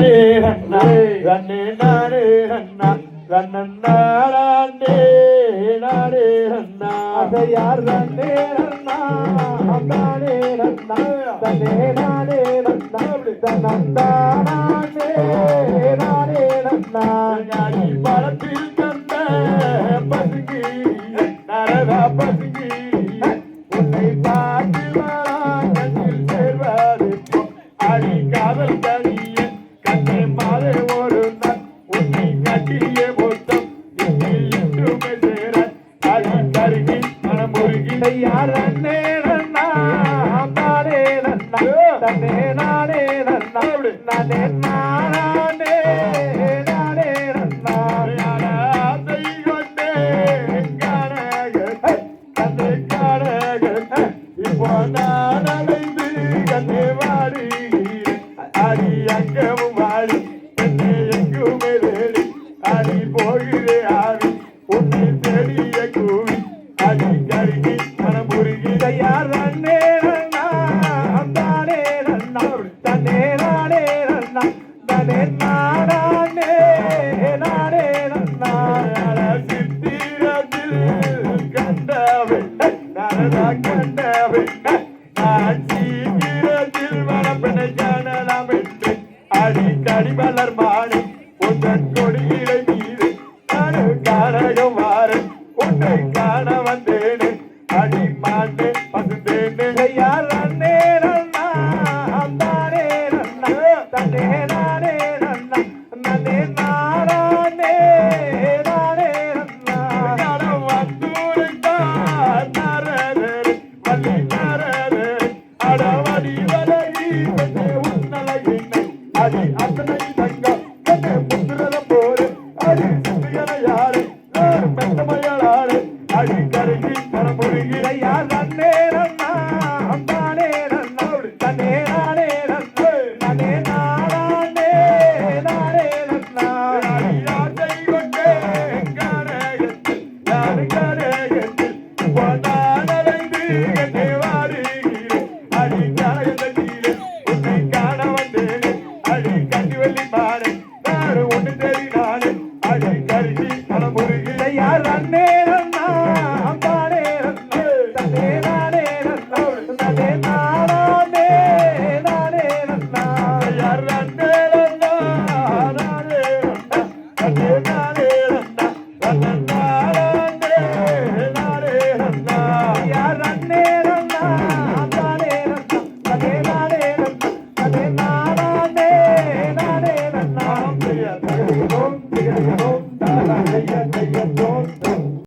நானே நன்னா கண்ணே நானே நன்னா கண்ணே நானே நன்னா அதையார் நன்னே நன்னா நானே நன்னா தன்னே நானே நன்னா தன்னந்தானே நானே ஞானி படத்தில் இன்னில் சேர அடி கருகி மனமுருகி அதையார் நன்னே நன்னா நானே நன்னா தன்னே நானே நன்னா நானே அதையார் நன்னே நன்னா நானே தன்னே நானே நன்னா நானே நானே நானே நன்னா சித்திரத்தில் கண்டவை நரதா கண்டவை நான் சீக்கிரத்தில் மரப்பனை காணலாம் அடிக்கடி மலர் விளையாட.